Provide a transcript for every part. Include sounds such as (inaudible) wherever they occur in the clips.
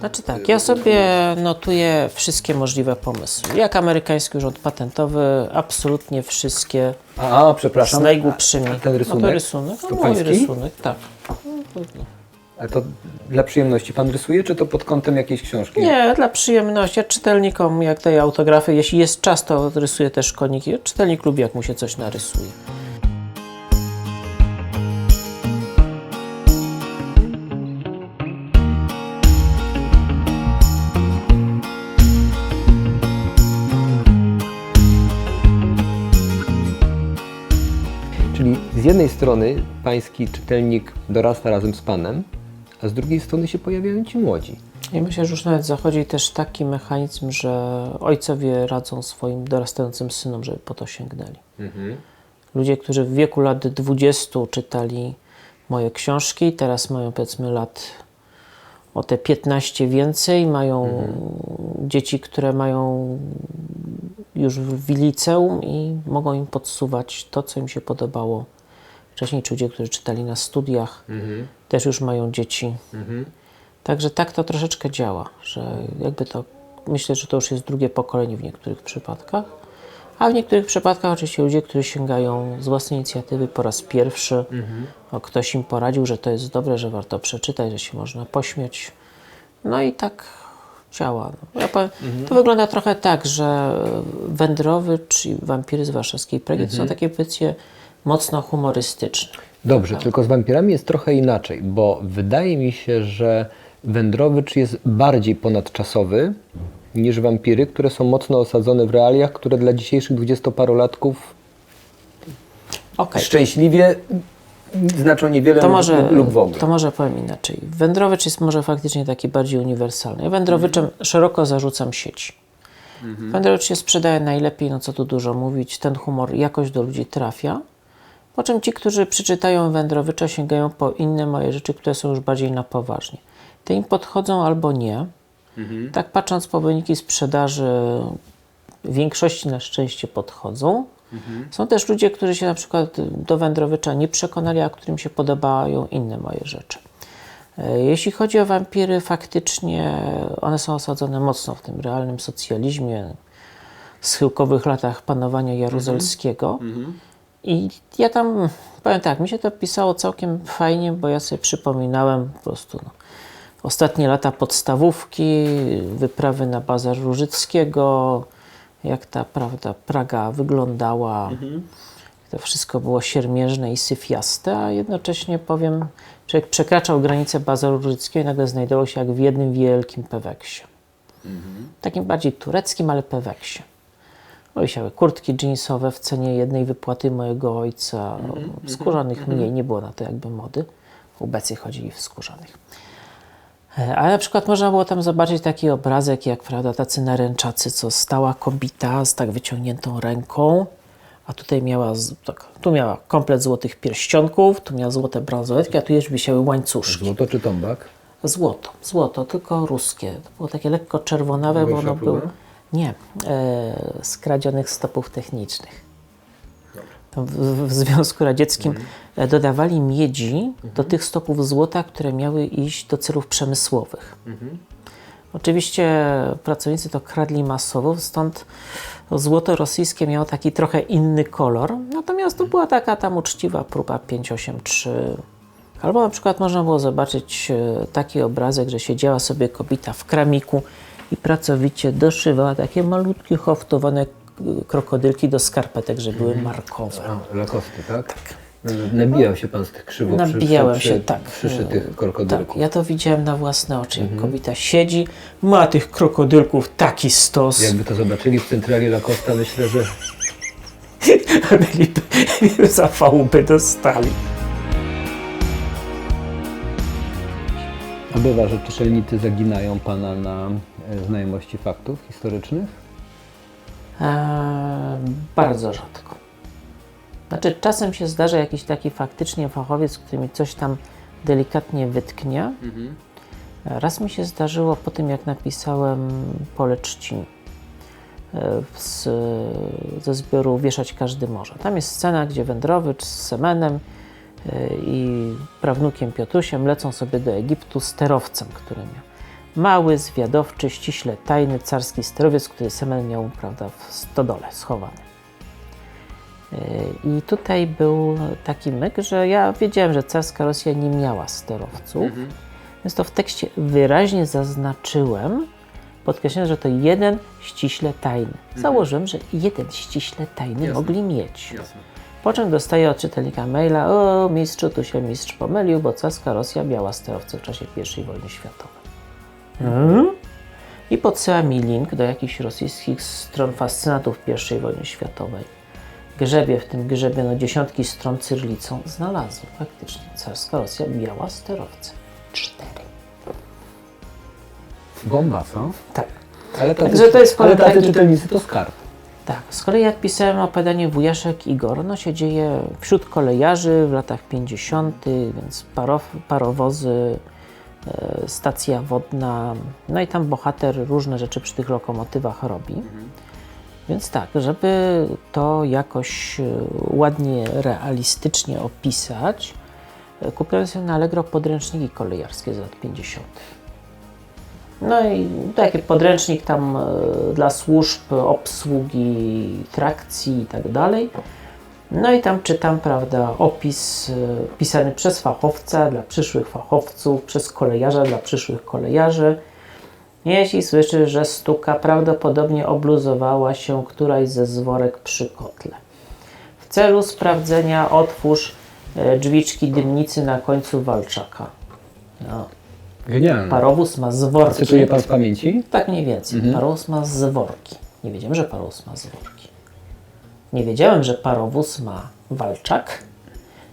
Znaczy tak, ja sobie notuję wszystkie możliwe pomysły. Jak amerykański urząd patentowy, absolutnie wszystkie A, z przepraszam. najgłupszymi. A ten rysunek? No to rysunek, To no mój pański? rysunek, tak. A to dla przyjemności pan rysuje, czy to pod kątem jakiejś książki? Nie, dla przyjemności. Ja czytelnikom, jak daję autografy, jeśli jest czas, to rysuję też koniki. Czytelnik lubi, jak mu się coś narysuje. Z jednej strony pański czytelnik dorasta razem z panem, a z drugiej strony się pojawiają ci młodzi. I myślę, że już nawet zachodzi też taki mechanizm, że ojcowie radzą swoim dorastającym synom, żeby po to sięgnęli. Ludzie, którzy w wieku lat 20 czytali moje książki, teraz mają powiedzmy lat o te 15 więcej, mają dzieci, które mają już w liceum i mogą im podsuwać to, co im się podobało wcześniej, czy ludzie, którzy czytali na studiach, też już mają dzieci. Także tak to troszeczkę działa, że jakby to, myślę, że to już jest drugie pokolenie w niektórych przypadkach, a w niektórych przypadkach oczywiście ludzie, którzy sięgają z własnej inicjatywy po raz pierwszy, o, ktoś im poradził, że to jest dobre, że warto przeczytać, że się można pośmiać. No i tak działa. No, ja powiem, To wygląda trochę tak, że Wędrowy czy Wampiry z Warszawskiej Pragi to są takie pozycje mocno humorystyczne. Dobrze, tylko z wampirami jest trochę inaczej, bo wydaje mi się, że Wędrowicz jest bardziej ponadczasowy niż wampiry, które są mocno osadzone w realiach, które dla dzisiejszych dwudziestoparolatków Okej. szczęśliwie znaczą niewiele To lub- może, lub w ogóle. to może powiem inaczej. Wędrowicz jest może faktycznie taki bardziej uniwersalny. Ja wędrowiczem szeroko zarzucam sieci. Wędrowicz się sprzedaje najlepiej, no co tu dużo mówić. Ten humor jakoś do ludzi trafia. Po czym ci, którzy przeczytają Wędrowicza, sięgają po inne moje rzeczy, które są już bardziej na poważnie. Te im podchodzą albo nie. Tak patrząc po wyniki sprzedaży, w większości na szczęście podchodzą. Są też ludzie, którzy się na przykład do Wędrowicza nie przekonali, a którym się podobają inne moje rzeczy. E, Jeśli chodzi o wampiry, faktycznie one są osadzone mocno w tym realnym socjalizmie, schyłkowych latach panowania jaruzelskiego. I ja tam, powiem tak, mi się to pisało całkiem fajnie, bo ja sobie przypominałem po prostu no, ostatnie lata podstawówki, wyprawy na bazar Różyckiego, jak ta, prawda, Praga wyglądała. To wszystko było siermierzne i syfiaste, a jednocześnie powiem, człowiek przekraczał granicę bazaru Różyckiego i nagle znajdował się jak w jednym wielkim peweksie. Takim bardziej tureckim, ale peweksie. No, Wisiały kurtki jeansowe w cenie jednej wypłaty mojego ojca. W skórzanych mniej, nie było na to jakby mody. Ubecy chodzili w skórzanych. E, Ale na przykład można było tam zobaczyć taki obrazek, jak prawda, tacy naręczacy, co stała kobieta z tak wyciągniętą ręką, a tutaj miała, tak, tu miała komplet złotych pierścionków, tu miała złote bransoletki, a tu jeszcze wisiały łańcuszki. Złoto czy tombak? Złoto, złoto, tylko ruskie. To było takie lekko czerwonawe, bo ono było... Nie, e, z kradzionych stopów technicznych. W, w Związku Radzieckim e, dodawali miedzi do tych stopów złota, które miały iść do celów przemysłowych. Oczywiście pracownicy to kradli masowo, stąd złoto rosyjskie miało taki trochę inny kolor, natomiast to była taka tam uczciwa próba 583. Albo na przykład można było zobaczyć e, taki obrazek, że siedziała sobie kobieta w kramiku i pracowicie doszywała takie malutkie haftowane k- krokodylki do skarpetek, że były markowe. A, Lakosty, tak? Tak. Nabijał się pan z tych krzywo przy- Nabijałem przy- się, tak. przyszytych krokodylków. Tak, ja to widziałem na własne oczy. Jak kobieta siedzi, ma tych krokodylków taki stos. Jakby to zobaczyli w centrali Lacosta, myślę, że Byliby, zapału by dostali. A bywa, że czytelnicy zaginają Pana na znajomości faktów historycznych? Eee, bardzo rzadko. Znaczy, czasem się zdarza jakiś taki faktycznie fachowiec, który mi coś tam delikatnie wytknie. Raz mi się zdarzyło po tym, jak napisałem Pole Trzcin e, z, ze zbioru Wieszać Każdy Może. Tam jest scena, gdzie Wędrowicz z Semenem e, i prawnukiem Piotrusiem lecą sobie do Egiptu sterowcem, który miał. Mały, zwiadowczy, ściśle tajny carski sterowiec, który Semen miał prawda, w stodole schowany. Yy, I tutaj był taki myk, że ja wiedziałem, że carska Rosja nie miała sterowców, więc to w tekście wyraźnie zaznaczyłem, podkreślając, że to jeden ściśle tajny. Założyłem, że jeden ściśle tajny Jasne. mogli mieć. Jasne. Po czym dostaję od czytelnika maila, o mistrzu, tu się mistrz pomylił, bo carska Rosja miała sterowce w czasie I wojny światowej. Mhm. I podsyła mi link do jakichś rosyjskich stron fascynatów I wojny światowej. Grzebie w tym grzebie, no dziesiątki stron cyrlicą znalazłem. Faktycznie carska Rosja miała sterowce. Cztery. Bomba, co? Tak. Ale tacy, Także to jest ale tacy taki- czytelnicy to skarb. Tak, z kolei jak pisałem opowiadanie Wujaszek Igor, no się dzieje wśród kolejarzy w latach 50., więc parow, parowozy, stacja wodna, no i tam bohater różne rzeczy przy tych lokomotywach robi. Więc tak, żeby to jakoś e, ładnie, realistycznie opisać, e, kupiłem sobie na Allegro podręczniki kolejarskie z lat 50. No i taki podręcznik tam e, dla służb, obsługi, trakcji i tak dalej. No i tam czytam, prawda, opis e, pisany przez fachowca dla przyszłych fachowców, przez kolejarza dla przyszłych kolejarzy. Jeśli słyszy, że stuka, prawdopodobnie obluzowała się któraś ze zworek przy kotle. W celu sprawdzenia otwórz e, drzwiczki dymnicy na końcu walczaka. No. Genialne. Parowóz ma zworki. Cytuje pan z pamięci? Tak mniej więcej. Parowóz ma zworki. Nie wiedziałem, że parowóz ma zworki. Nie wiedziałem, że parowóz ma walczak.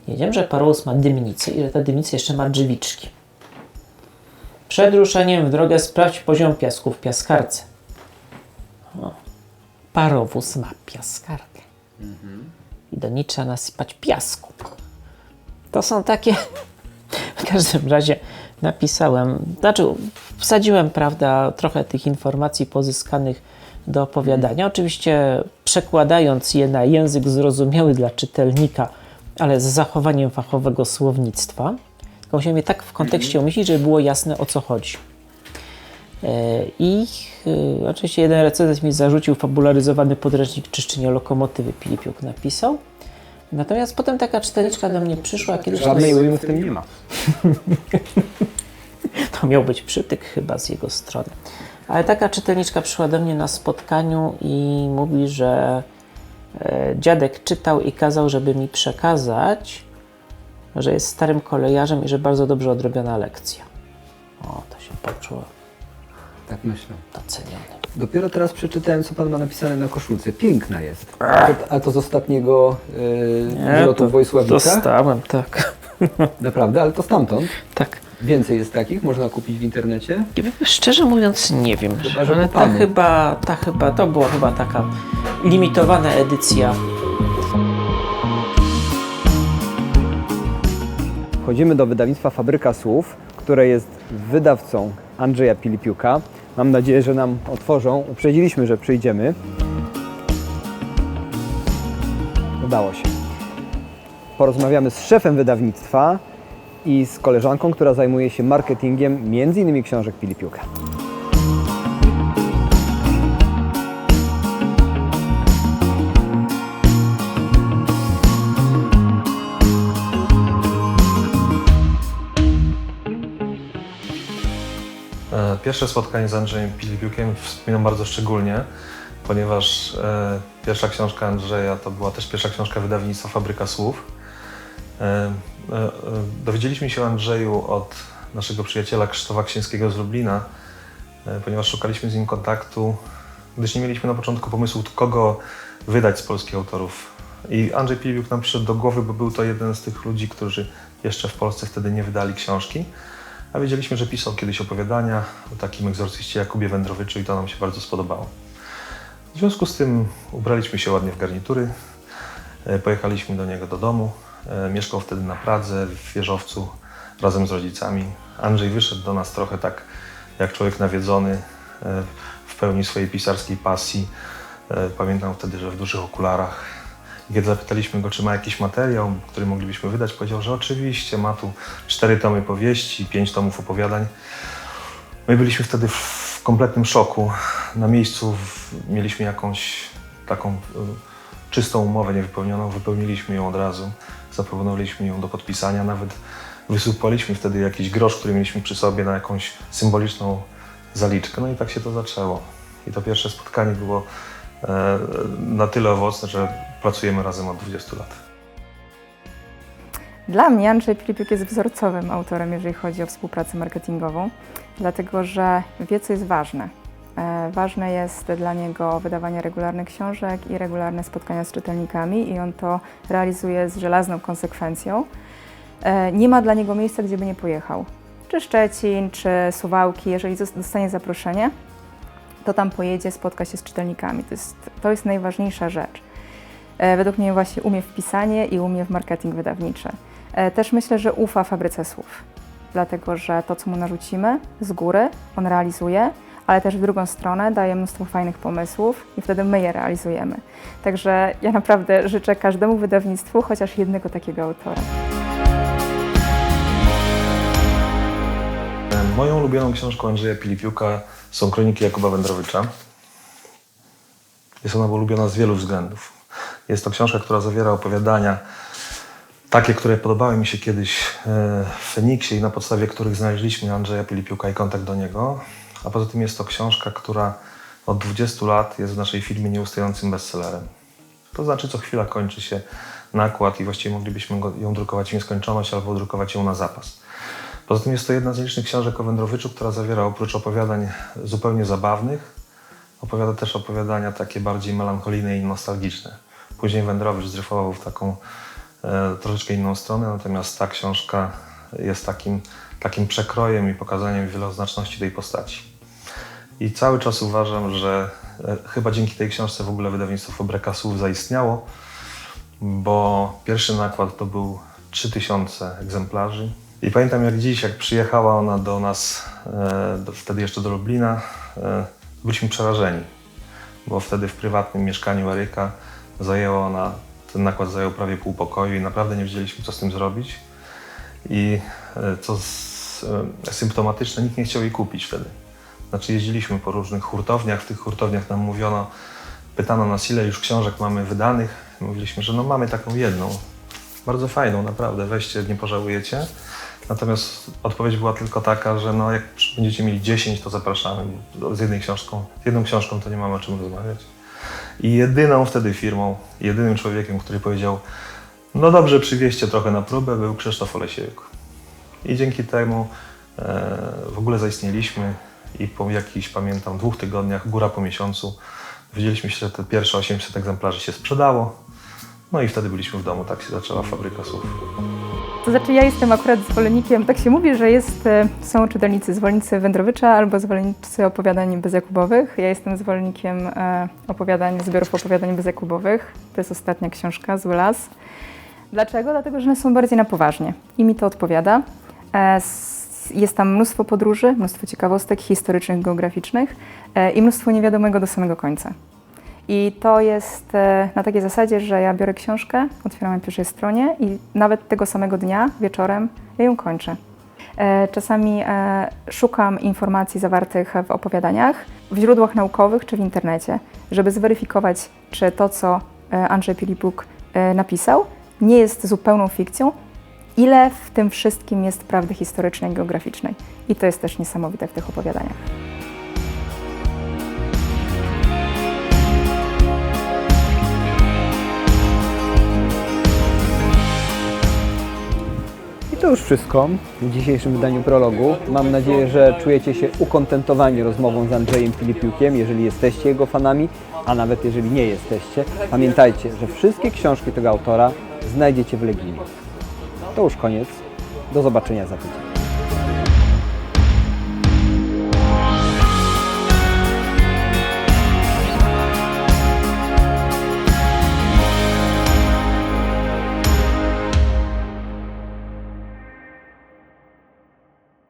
Nie wiedziałem, że parowóz ma dymnicę i że ta dymnica jeszcze ma drzwiczki. Przed ruszeniem w drogę sprawdź poziom piasku w piaskarce. O. Parowóz ma piaskarkę. I do trzeba nasypać piasku. To są takie. (laughs) W każdym razie napisałem, znaczy wsadziłem, prawda, trochę tych informacji pozyskanych do opowiadania. Oczywiście przekładając je na język zrozumiały dla czytelnika, ale z zachowaniem fachowego słownictwa. Tylko musiałem je tak w kontekście umieścić, żeby było jasne o co chodzi. E, I e, oczywiście jeden recenzent mi zarzucił fabularyzowany podręcznik czyszczenia lokomotywy Pilipiuk napisał. Natomiast potem taka czytelniczka do mnie przyszła kiedyś. Żadnej ujmy w tym nie ma. (laughs) to miał być przytyk chyba z jego strony. Ale taka czytelniczka przyszła do mnie na spotkaniu i mówi, że e, dziadek czytał i kazał, żeby mi przekazać, że jest starym kolejarzem i że bardzo dobrze odrobiona lekcja. O, to się poczuło Tak myślę. docenione. Dopiero teraz przeczytałem, co pan ma napisane na koszulce. Piękna jest. A to, a to z ostatniego yy, wylotu w? Dostałem, tak. (laughs) Naprawdę, ale to stamtąd. tak. Więcej jest takich, można kupić w internecie. Szczerze mówiąc nie wiem, Chyba, że ta chyba, ta chyba, to była chyba taka limitowana edycja Wchodzimy do wydawnictwa Fabryka Słów, które jest wydawcą Andrzeja Pilipiuka. Mam nadzieję, że nam otworzą. Uprzedziliśmy, że przyjdziemy. Udało się. Porozmawiamy z szefem wydawnictwa i z koleżanką, która zajmuje się marketingiem m.in. książek Pilipiuka. E, Pierwsze spotkanie z Andrzejem Pilipiukiem wspominam bardzo szczególnie, ponieważ e, pierwsza książka Andrzeja to była też pierwsza książka wydawnictwa Fabryka Słów. E, e, dowiedzieliśmy się o Andrzeju od naszego przyjaciela Krzysztofa Księskiego z Lublina, e, ponieważ szukaliśmy z nim kontaktu, gdyż nie mieliśmy na początku pomysłu, kogo wydać z polskich autorów. I Andrzej Pilipiuk nam przyszedł do głowy, bo był to jeden z tych ludzi, którzy jeszcze w Polsce wtedy nie wydali książki. A wiedzieliśmy, że pisał kiedyś opowiadania o takim egzorcyście Jakubie Wędrowiczu i to nam się bardzo spodobało. W związku z tym ubraliśmy się ładnie w garnitury, pojechaliśmy do niego do domu. E, Mieszkał wtedy na Pradze, w wieżowcu, razem z rodzicami. Andrzej wyszedł do nas trochę tak jak człowiek nawiedzony, e, w pełni swojej pisarskiej pasji. E, Pamiętam wtedy, że w dużych okularach. I Kiedy zapytaliśmy go, czy ma jakiś materiał, który moglibyśmy wydać, powiedział, że oczywiście ma tu cztery tomy powieści, pięć tomów opowiadań. My byliśmy wtedy w kompletnym szoku. Na miejscu mieliśmy jakąś taką czystą umowę niewypełnioną, wypełniliśmy ją od razu, zaproponowaliśmy ją do podpisania, nawet wysypaliśmy wtedy jakiś grosz, który mieliśmy przy sobie na jakąś symboliczną zaliczkę. No i tak się to zaczęło. I to pierwsze spotkanie było e, na tyle owocne, że pracujemy razem od 20 lat. Dla mnie Andrzej Filipiuk jest wzorcowym autorem, jeżeli chodzi o współpracę marketingową, dlatego że wie, co jest ważne. E, Ważne jest dla niego wydawanie regularnych książek i regularne spotkania z czytelnikami i on to realizuje z żelazną konsekwencją. E, Nie ma dla niego miejsca, gdzie by nie pojechał. Czy Szczecin, czy Suwałki, jeżeli dostanie zaproszenie, to tam pojedzie, spotka się z czytelnikami. To jest, to jest najważniejsza rzecz. E, Według mnie właśnie umie w pisanie i umie w marketing wydawniczy. Też myślę, że ufa fabryce słów, dlatego że to, co mu narzucimy z góry, on realizuje, ale też w drugą stronę daje mnóstwo fajnych pomysłów i wtedy my je realizujemy. Także ja naprawdę życzę każdemu wydawnictwu chociaż jednego takiego autora. Moją ulubioną książką Andrzeja Pilipiuka są Kroniki Jakuba Wędrowicza. Jest ona ulubiona z wielu względów. Jest to książka, która zawiera opowiadania takie, które podobały mi się kiedyś e, w Feniksie i na podstawie których znaleźliśmy Andrzeja Pilipiuka i kontakt do niego. A poza tym jest to książka, która od 20 lat jest w naszej firmie nieustającym bestsellerem. To znaczy, co chwila kończy się nakład i właściwie moglibyśmy ją drukować w nieskończoność albo drukować ją na zapas. Poza tym jest to jedna z nielicznych książek o Wędrowiczu, która zawiera oprócz opowiadań zupełnie zabawnych, opowiada też opowiadania takie bardziej melancholijne i nostalgiczne. Później Wędrowicz zdryfował w taką e, troszeczkę inną stronę, natomiast ta książka jest takim, takim przekrojem i pokazaniem wieloznaczności tej postaci. I cały czas uważam, że e, chyba dzięki tej książce w ogóle wydawnictwo Fabryka Słów zaistniało, bo pierwszy nakład to był 3000 egzemplarzy. I pamiętam jak dziś, jak przyjechała ona do nas, e, do, wtedy jeszcze do Lublina, e, byliśmy przerażeni, bo wtedy w prywatnym mieszkaniu Eryka zajęła ona, ten nakład zajął prawie pół pokoju i naprawdę nie wiedzieliśmy, co z tym zrobić. I co z, symptomatyczne, nikt nie chciał jej kupić wtedy. Znaczy jeździliśmy po różnych hurtowniach, w tych hurtowniach nam mówiono, pytano nas ile już książek mamy wydanych. Mówiliśmy, że no mamy taką jedną, bardzo fajną, naprawdę, weźcie, nie pożałujecie. Natomiast odpowiedź była tylko taka, że no jak będziecie mieli 10, to zapraszamy z jednej książką. Z jedną książką to nie mamy o czym rozmawiać. I jedyną wtedy firmą, jedynym człowiekiem, który powiedział, no dobrze, przywieźcie trochę na próbę, był Krzysztof Olesiewicz. I dzięki temu e, w ogóle zaistnieliśmy i po jakichś, pamiętam, dwóch tygodniach, góra po miesiącu, dowiedzieliśmy się, że te pierwsze 800 egzemplarzy się sprzedało. No i wtedy byliśmy w domu, tak się zaczęła fabryka słów. To znaczy ja jestem akurat zwolennikiem, tak się mówi, że jest, e, są czytelnicy zwolennicy Wędrowicza albo zwolennicy opowiadań bezjakubowych. Ja jestem zwolennikiem e, opowiadań, zbiorów opowiadań bezjakubowych. To jest ostatnia książka, Zły Las. Dlaczego? Dlatego, że one są bardziej na poważnie i mi to odpowiada. Jest tam mnóstwo podróży, mnóstwo ciekawostek historycznych, geograficznych e, i mnóstwo niewiadomego do samego końca. I to jest e, na takiej zasadzie, że ja biorę książkę, otwieram na pierwszej stronie i nawet tego samego dnia, wieczorem, ja ją kończę. E, Czasami szukam informacji zawartych w opowiadaniach, w źródłach naukowych czy w internecie, żeby zweryfikować, czy to, co Andrzej Pilipuk napisał, nie jest zupełną fikcją, ile w tym wszystkim jest prawdy historycznej i geograficznej. I to jest też niesamowite w tych opowiadaniach. I to już wszystko w dzisiejszym wydaniu prologu. Mam nadzieję, że czujecie się ukontentowani rozmową z Andrzejem Filipiukiem, jeżeli jesteście jego fanami, a nawet jeżeli nie jesteście. Pamiętajcie, że wszystkie książki tego autora znajdziecie w Legimie. To już koniec. Do zobaczenia za tydzień.